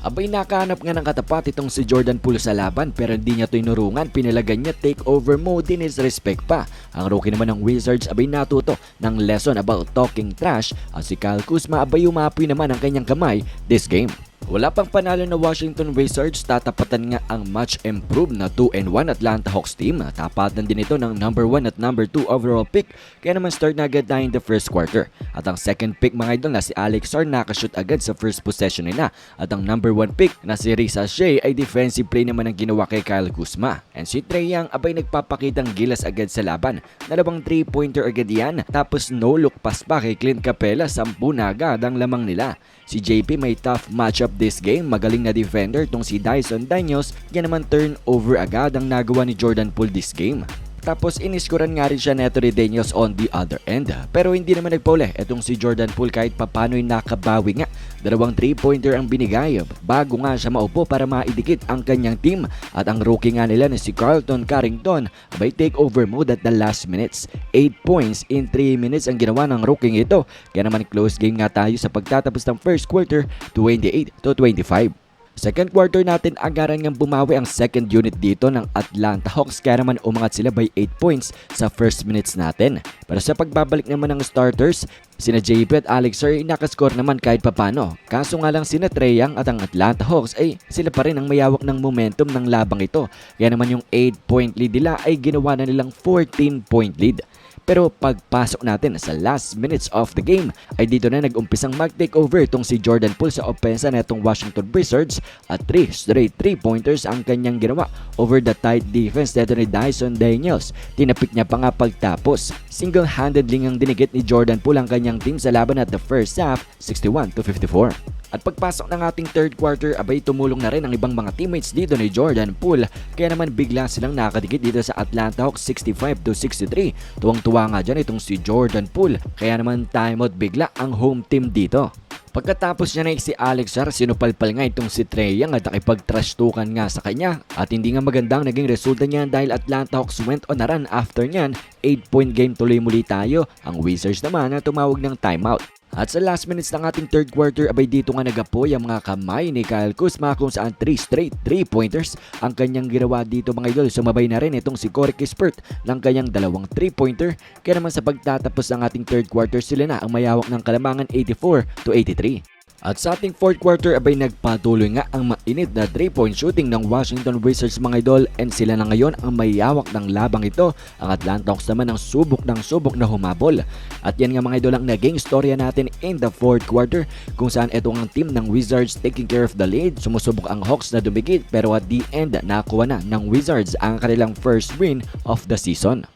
Abay nakahanap nga ng katapat itong si Jordan Poole sa laban pero hindi niya ito inurungan, pinalagan niya takeover mode din his respect pa. Ang rookie naman ng Wizards abay natuto ng lesson about talking trash at si Kyle Kuzma abay umapoy naman ang kanyang kamay this game. Wala pang panalo na Washington Wizards, tatapatan nga ang much improved na 2-1 Atlanta Hawks team. Tapatan din ito ng number 1 at number 2 overall pick, kaya naman start na agad na in the first quarter. At ang second pick mga idol na si Alex Sar nakashoot agad sa first possession nila. At ang number 1 pick na si Risa Shea ay defensive play naman ang ginawa kay Kyle Kuzma. And si Trey Young abay nagpapakitang gilas agad sa laban. Dalawang 3-pointer agad yan, tapos no look pass pa kay Clint Capella, 10 na agad ang lamang nila. Si JP may tough matchup this game, magaling na defender tong si Dyson Daniels, yan naman turnover agad ang nagawa ni Jordan Poole this game. Tapos iniskuran nga rin siya neto ni Daniels on the other end. Pero hindi naman nagpauli etong si Jordan Poole kahit papano'y nakabawi nga. Dalawang 3-pointer ang binigay bago nga siya maupo para maidikit ang kanyang team. At ang rookie nga nila na si Carlton Carrington by take over mode at the last minutes. 8 points in 3 minutes ang ginawa ng rookie ito. Kaya naman close game nga tayo sa pagtatapos ng first quarter 28 to 25. Second quarter natin agaran ngang bumawi ang second unit dito ng Atlanta Hawks kaya naman umangat sila by 8 points sa first minutes natin. Pero sa pagbabalik naman ng starters, sina JP at Alex ay nakascore naman kahit papano. Kaso nga lang sina Trey Young at ang Atlanta Hawks ay sila pa rin ang mayawak ng momentum ng labang ito. Kaya naman yung 8 point lead nila ay ginawa na nilang 14 point lead. Pero pagpasok natin sa last minutes of the game ay dito na nag-umpisang mag-takeover itong si Jordan Poole sa opensa na itong Washington Wizards at 3 straight 3-pointers ang kanyang ginawa over the tight defense dito ni Dyson Daniels. Tinapik niya pa nga pagtapos. Single-handedly ang dinigit ni Jordan Poole ang kanyang team sa laban at the first half 61 to 54. At pagpasok ng ating third quarter, abay tumulong na rin ang ibang mga teammates dito ni Jordan Poole. Kaya naman bigla silang nakadikit dito sa Atlanta Hawks 65 to 63. Tuwang-tuwa nga dyan itong si Jordan Poole. Kaya naman timeout bigla ang home team dito. Pagkatapos niya na si Alex Sar, sinupalpal nga itong si Trey Young at nakipag-trash-tukan nga sa kanya. At hindi nga magandang naging resulta niya dahil Atlanta Hawks went on a run after niyan. 8-point game tuloy muli tayo. Ang Wizards naman na tumawag ng timeout. At sa last minutes ng ating third quarter, abay dito nga nagapoy ang mga kamay ni Kyle Kuzma kung saan 3 straight 3 pointers ang kanyang ginawa dito mga idol. Sumabay na rin itong si Corey Kispert ng kanyang dalawang 3 pointer. Kaya naman sa pagtatapos ng ating third quarter sila na ang mayawak ng kalamangan 84 to 83. At sa ating fourth quarter abay nagpatuloy nga ang mainit na 3-point shooting ng Washington Wizards mga idol and sila na ngayon ang mayawak ng labang ito. Ang Atlanta Hawks naman ang subok ng subok na humabol. At yan nga mga idol ang naging storya natin in the fourth quarter kung saan ito ang team ng Wizards taking care of the lead. Sumusubok ang Hawks na dumigit pero at the end nakuha na ng Wizards ang kanilang first win of the season.